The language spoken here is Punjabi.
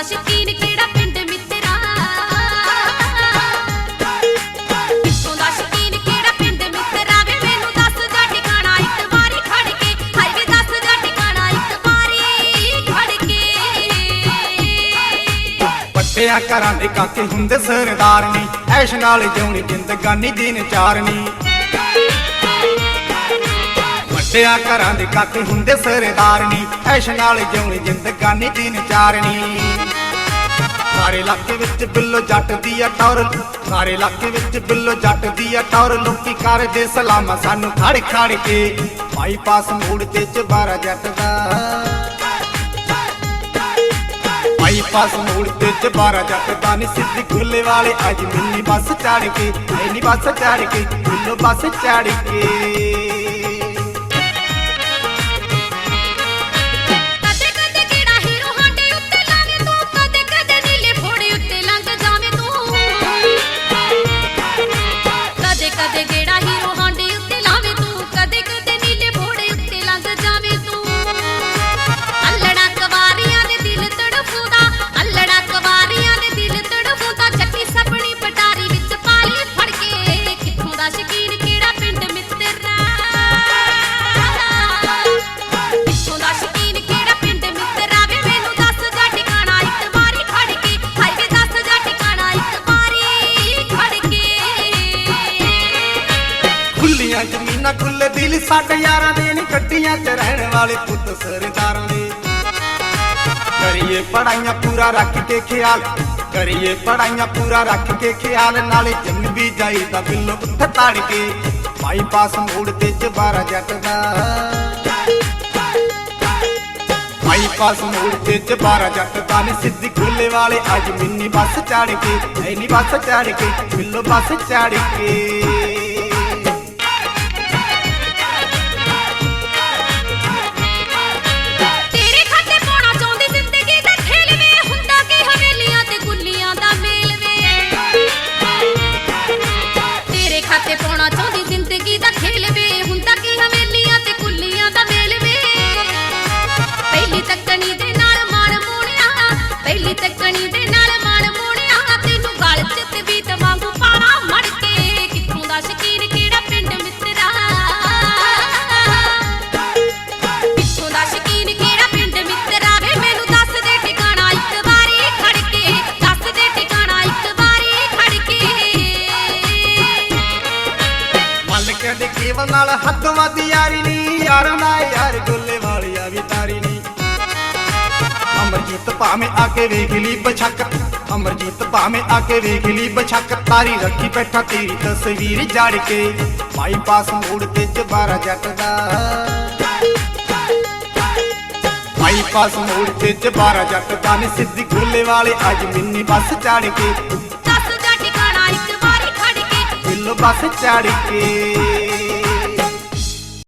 ਦਾ ਸ਼ਕੀਨ ਘਰਾਂ ਦੇ ਕਾਕੇ ਹੁੰਦੇ ਸਰਦਾਰ ਨਹੀਂ ਐਸ਼ ਨਾਲ ਜਿਉਣੀ ਜ਼ਿੰਦਗਾਨੀ ਦਿਨ ਚਾਰਨੀ। ਵੱਡਿਆਂ ਘਰਾਂ ਦੇ ਕੱਖ ਹੁੰਦੇ ਸਰਦਾਰ ਐਸ਼ ਨਾਲ ਜਿਉਣੀ ਜ਼ਿੰਦਗਾਨੀ ਦਿਨ ਚਾਰਨੀ ਸਾਰੇ ਇਲਾਕੇ ਵਿੱਚ ਬਿੱਲੋ ਜੱਟ ਦੀ ਆ ਟੌਰ, ਸਾਰੇ ਇਲਾਕੇ ਵਿੱਚ ਬਿੱਲੋ ਜੱਟ ਦੀ ਆ ਟੌਰ, ਲੋਕੀ ਕਰਦੇ ਸਲਾਮਾਂ ਸਾਨੂੰ ਖੜ ਖੜ ਕੇ। ਬਾਈਪਾਸ ਮੋੜ ਤੇ ਚਬਾਰਾ ਜੱਟ ਦਾ ਬਾਈਪਾਸ ਮੋੜ ਤੇ ਚਬਾਰਾ ਜੱਟ ਦਾ ਨੀ ਸਿੱਧੀ ਖੁੱਲੇ ਵਾਲੇ ਅੱਜ ਮਿੰਨੀ ਬੱਸ ਚੜ ਕੇ ਐ ਬੱਸ ਚੜ ਕੇ ਬਿੱਲੋ ਬੱਸ ਚੜ ਕੇ। ਖੁੱਲੀਆਂ ਜ਼ਮੀਨਾਂ ਖੁੱਲੇ ਦਿਲ ਸਾਡੇ ਯਾਰਾਂ ਦੇ ਨੀ, ਗੱਡੀਆਂ 'ਚ ਰਹਿਣ ਵਾਲੇ ਪੁੱਤ ਸਰਦਾਰਾਂ ਦੇ। ਕਰੀਏ ਪੜਾਈਆਂ ਪੂਰਾ ਰੱਖ ਕੇ ਖਿਆਲ, ਕਰੀਏ ਪੜਾਈਆਂ ਪੂਰਾ ਰੱਖ ਕੇ ਖਿਆਲ, ਨਾਲੇ ਜੰਮ ਵੀ ਜਾਈਦਾ ਬਿੱਲੋ ਉੱਠ ਕੇ। ਬਾਈਪਾਸ ਮੋੜ ਤੇ ਚਬਾਰਾ ਜੱਟ ਦਾ ਬਾਈਪਾਸ ਮੋੜ ਤੇ ਚਬਾਰਾ ਜੱਟ ਦਾ ਨੀ, ਸਿੱਧੀ ਖੁੱਲੇ ਵਾਲੇ ਅੱਜ ਮਿੰਨੀ ਬੱਸ ਚੜ ਕੇ ਐ ਬੱਸ ਚੜ ਕੇ ਬਿੱਲੋ ਬੱਸ ਚੜ ਕੇ। ਕੇਵਲ ਨਾਲ ਹੱਦ ਵੱਧ ਯਾਰੀ ਨੀ ਯਾਰਾਂ ਦਾ ਯਾਰ ਗੋਲੇ ਵਾਲਿਆ ਵੀ ਤਾਰੀ ਨੀ। ਅਮਰਜੀਤ ਭਾਵੇਂ ਆ ਕੇ ਵੇਖ ਲਈ ਬਛਕ ਅਮਰਜੀਤ ਭਾਵੇਂ ਆ ਕੇ ਵੇਖ ਲਈ ਬਛਕ ਤਾਰੀ ਰੱਖੀ ਬੈਠਾ ਤੇਰੀ ਤਸਵੀਰ ਜੜ ਕੇ। ਬਾਈਪਾਸ ਮੋੜ ਤੇ ਚਬਾਰਾ ਜੱਟ ਦਾ ਬਾਈਪਾਸ ਮੋੜ ਤੇ ਚਬਾਰਾ ਜੱਟ ਦਾ ਨੀ ਸਿੱਧੀ ਗੋਲੇ ਵਾਲੇ ਅੱਜ ਮਿੰਨੀ ਬੱਸ ਚੜ ਕੇ। ਬੱਸ ਚੜ ਕੇ।